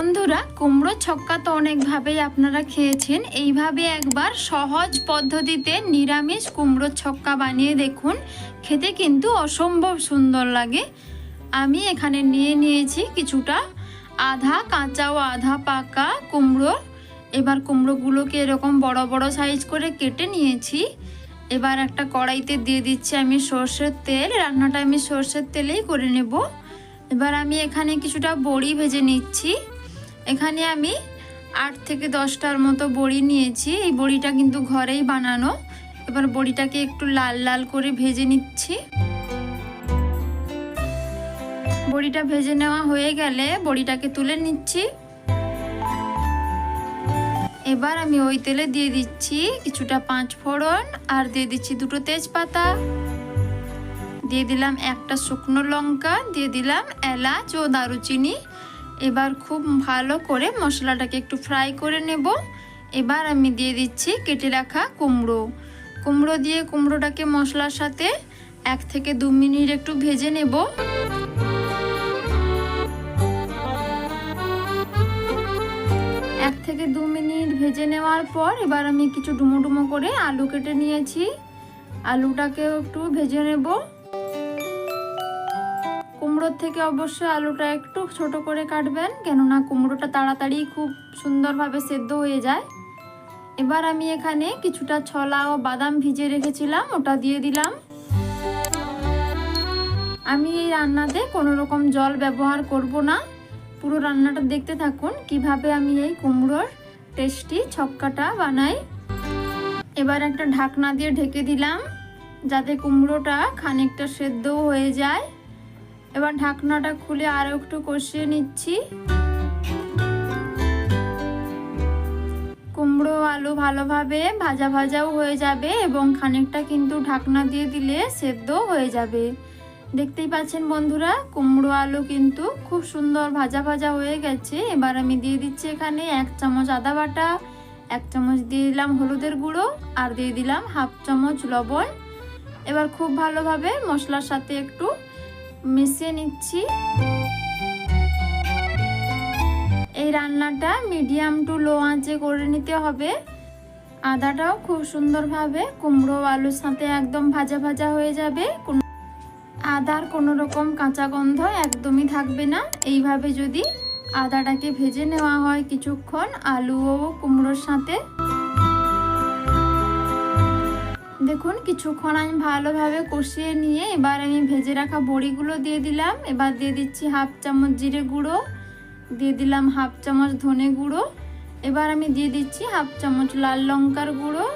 বন্ধুরা কুমড়ো ছক্কা তো অনেকভাবেই আপনারা খেয়েছেন। এইভাবে একবার সহজ পদ্ধতিতে নিরামিষ কুমড়ো ছক্কা বানিয়ে দেখুন। খেতে কিন্তু অসম্ভব সুন্দর লাগে। আমি এখানে নিয়ে নিয়েছি কিছুটা আধা, কাঁচা ও আধা পাকা কুমড়ো। এবার কুমড়োগুলোকে এরকম বড় বড় সাইজ করে কেটে নিয়েছি। এবার একটা কড়াইতে দিয়ে দিচ্ছি আমি সর্ষের তেল। রান্নাটা আমি সর্ষের তেলেই করে নেব। এবার আমি এখানে কিছুটা বড়ি ভেজে নিচ্ছি। এখানে আমি আট থেকে দশটার মতো বড়ি নিয়েছি। এই বড়িটা কিন্তু ঘরেই বানানো। এবার বড়িটাকে একটু লাল লাল করে ভেজে নিচ্ছি। বড়িটা ভেজে নেওয়া হয়ে গেলে বড়িটাকে তুলে নিচ্ছি। এবার আমি ওই তেলে দিয়ে দিচ্ছি কিছুটা পাঁচ ফোড়ন আর দিয়ে দিচ্ছি দুটো তেজপাতা। দিয়ে দিলাম একটা শুকনো লঙ্কা, দিয়ে দিলাম এলাচ ও দারুচিনি। এবার খুব ভালো করে মশলাটাকে একটু ফ্রাই করে নেব। এবার আমি দিয়ে দিচ্ছি কেটে রাখা কুমড়ো। কুমড়ো দিয়ে কুমড়োটাকে মশলার সাথে এক থেকে দু মিনিট একটু ভেজে নেব। এক থেকে দু মিনিট ভেজে নেওয়ার পর এবার আমি কিছু ডুমো ডুমো করে আলু কেটে নিয়েছি। আলুটাকেও একটু ভেজে নেব। কুমড়োর থেকে অবশ্যই আলুটা একটু ছোট করে কাটবেন, কেননা কুমড়োটা তাড়াতাড়ি খুব সুন্দরভাবে সেদ্ধ হয়ে যায়। এবার আমি এখানে কিছুটা ছলা ও বাদাম ভিজে রেখেছিলাম, ওটা দিয়ে দিলাম। আমি এই রান্নাতে কোনো রকম জল ব্যবহার করব না। পুরো রান্নাটা দেখতে থাকুন, কীভাবে আমি এই কুমড়োর টেস্টি ছক্কাটা বানাই। এবার একটা ঢাকনা দিয়ে ঢেকে দিলাম, যাতে কুমড়োটা খানিকটা সেদ্ধও হয়ে যায়। এবার ঢাকনাটা খুলে আরও একটু কষিয়ে নিচ্ছি। কুমড়ো আলু ভালোভাবে ভাজা ভাজাও হয়ে যাবে এবং খানিকটা কিন্তু ঢাকনা দিয়ে দিলে সেদ্ধ হয়ে যাবে। দেখতেই পাচ্ছেন বন্ধুরা, কুমড়ো আলু কিন্তু খুব সুন্দর ভাজা ভাজা হয়ে গেছে। এবার আমি দিয়ে দিচ্ছি এখানে এক চামচ আদা বাটা, এক চামচ দিয়ে দিলাম হলুদের গুঁড়ো আর দিয়ে দিলাম হাফ চামচ লবণ। এবার খুব ভালোভাবে মশলার সাথে একটু মিশিয়ে নিচ্ছি। এই রান্নাটা মিডিয়াম টু লো আঁচে করে নিতে হবে। আদাটাও খুব সুন্দরভাবে কুমড়ো আলুর সাথে একদম ভাজা ভাজা হয়ে যাবে। আদার কোনো রকম কাঁচা গন্ধ একদমই থাকবে না। এইভাবে যদি আদাটাকে ভেজে নেওয়া হয় কিছুক্ষণ আলু ও কুমড়োর সাথে। দেখুন, কিছুক্ষণ আমি ভালোভাবে কষিয়ে নিয়ে এবার আমি ভেজে রাখা বড়িগুলো দিয়ে দিলাম। এবার দিয়ে দিচ্ছি হাফ চামচ জিরে গুঁড়ো, দিয়ে দিলাম হাফ চামচ ধনে গুঁড়ো। এবার আমি দিয়ে দিচ্ছি হাফ চামচ লাল লঙ্কার গুঁড়ো,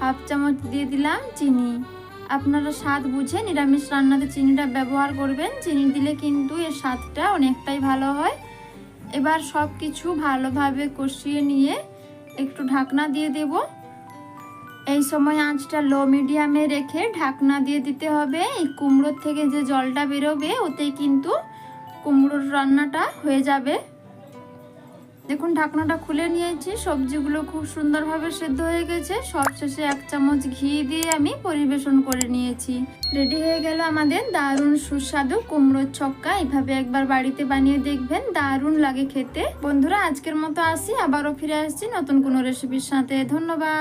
হাফ চামচ দিয়ে দিলাম চিনি। আপনারা স্বাদ বুঝে নিরামিষ রান্নাতে চিনিটা ব্যবহার করবেন। চিনি দিলে কিন্তু এর স্বাদটা অনেকটাই ভালো হয়। এবার সব কিছু ভালোভাবে কষিয়ে নিয়ে একটু ঢাকনা দিয়ে দেব। এই সময় আঁচটা লো মিডিয়ামে রেখে ঢাকনা দিয়ে দিতে হবে। এই কুমড়োর থেকে যে জলটা বেরোবে, ওতেই কিন্তু কুমড়োর রান্নাটা হয়ে যাবে। দেখুন, ঢাকনাটা খুলে নিয়েছি। সবজিগুলো খুব সুন্দরভাবে সেদ্ধ হয়ে গেছে। সবশেষে এক চামচ ঘি দিয়ে আমি পরিবেশন করে নিয়েছি। রেডি হয়ে গেল আমাদের দারুণ সুস্বাদু কুমড়োর ছক্কা। এইভাবে একবার বাড়িতে বানিয়ে দেখবেন, দারুণ লাগে খেতে। বন্ধুরা, আজকের মতো আসি। আবারও ফিরে আসছি নতুন কোনো রেসিপির সাথে। ধন্যবাদ।